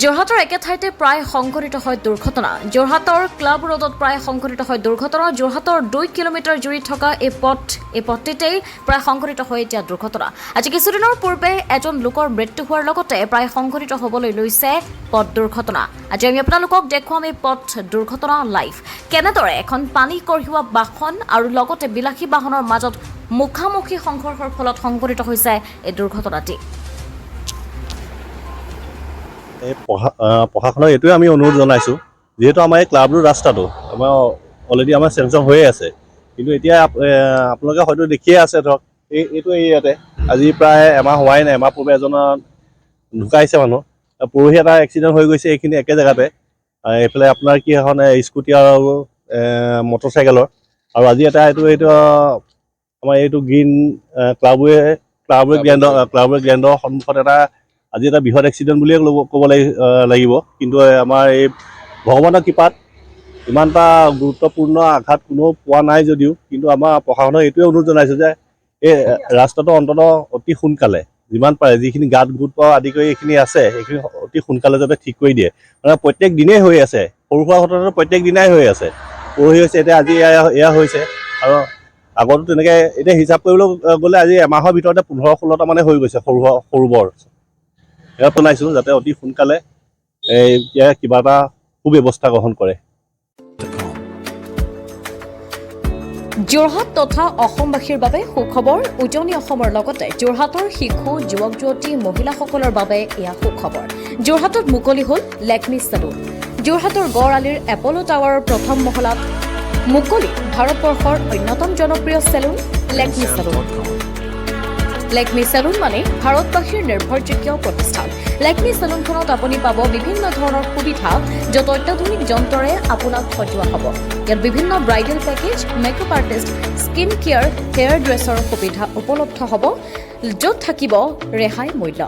যোৰহাটৰ একে ঠাইতে প্ৰায় সংঘটিত হয় দুৰ্ঘটনা। যোৰহাটৰ ক্লাব ৰোডত প্ৰায় সংঘটিত হয় দুৰ্ঘটনা। যোৰহাটৰ দুই কিলোমিটাৰ জুৰি থকা এই পথ, এই পথটিতেই প্ৰায় সংঘটিত হয় এতিয়া দুৰ্ঘটনা। আজি কিছুদিনৰ পূৰ্বে এজন লোকৰ মৃত্যু হোৱাৰ লগতে প্ৰায় সংঘটিত হ'বলৈ লৈছে পথ দুৰ্ঘটনা। আজি আমি আপোনালোকক দেখুৱাম এই পথ দুৰ্ঘটনা লাইভ। কেনেদৰে এখন পানী কঢ়িওৱা বাহন আৰু লগতে বিলাসী বাহনৰ মাজত মুখামুখি সংঘৰ্ষৰ ফলত সংঘটিত হৈছে এই দুৰ্ঘটনাটি? এই আহ, প্ৰশাসনক এইটোৱে আমি অনুৰোধ জনাইছোঁ। যিহেতু আমাৰ এই ক্লাবটোৰ ৰাস্তাটো আমাৰ অলৰেডি আমাৰ চেংচন হৈয়ে আছে। কিন্তু এতিয়া আপোনালোকে হয়তো দেখিয়ে আছে ধৰক এই এইটো এৰিয়াতে। আজি প্ৰায় এমাহ হোৱাই নাই এমাহ পূৰ্বে এজনৰ ঢুকাইছে মানুহ। পৰহি এটা এক্সিডেণ্ট হৈ গৈছে এইখিনি একে জেগাতে। এইফালে আপোনাৰ কি এখন স্কুটি আৰু এ, মটৰ চাইকেলৰ আৰু আজি এটা এইটো এইটো আমাৰ এইটো গ্ৰীণ ক্লাবৱে ক্লাবৱে গ্ৰেণ্ডৰ ক্লাবৱে গ্ৰেণ্ডৰ সন্মুখত এটা আজি এটা বৃহৎ এক্সিডেণ্ট বুলিয়ে ক'ব লাগিব। কিন্তু আমাৰ এই ভগৱানৰ কৃপাত ইমান এটা গুৰুত্বপূৰ্ণ আঘাত কোনেও পোৱা নাই যদিও কিন্তু আমাৰ প্ৰশাসনক এইটোৱে অনুৰোধ জনাইছোঁ যে এই ৰাস্তাটো অন্ততঃ অতি সোনকালে যিমান পাৰে যিখিনি গাঁত গোট পৰা আদি কৰি এইখিনি আছে সেইখিনি অতি সোনকালে যাতে ঠিক কৰি দিয়ে। মানে প্ৰত্যেক দিনেই হৈ আছে সৰু সুৰা ঘটনাটো প্ৰত্যেক দিনাই হৈ আছে। পৰহি হৈছে এতিয়া আজি এয়া এয়া হৈছে। আৰু আগতো তেনেকৈ এতিয়া হিচাপ কৰিবলৈ গ'লে আজি এমাহৰ ভিতৰতে পোন্ধৰ ষোল্লটা মানে হৈ গৈছে সুৰা- সৰু বৰ। ইয়াত জনাইছোঁ যাতে অতি সোনকালে ইয়াৰ কিবা এটা সুব্যৱস্থা গ্ৰহণ কৰে। যোৰহাট তথা অসমবাসীৰ বাবে সুখবৰ উজনি অসমৰ লগতে যোৰহাটৰ শিশু যুৱক যুৱতী মহিলাসকলৰ বাবে এয়া সুখবৰ। যোৰহাটত মুকলি হ'ল লেকমি চেলুন। যোৰহাটৰ গড় আলিৰ এপল' টাৱাৰৰ প্ৰথম মহলাত মুকলি ভাৰতবৰ্ষৰ অন্যতম জনপ্ৰিয় salon Lakme salon. Lakme salon মানে ভাৰতবাসীৰ নিৰ্ভৰযোগ্য প্ৰতিষ্ঠান লেকমি চেলুনখনত আপুনি পাব বিভিন্ন ধৰণৰ সুবিধা, য'ত অত্যাধুনিক যন্ত্ৰৰে আপোনাক সজোৱা হ'ব ইয়াত বিভিন্ন bridal package makeup artist skin care hair dresser সুবিধা উপলব্ধ হ'ব, য'ত থাকিব ৰেহাই মূল্য.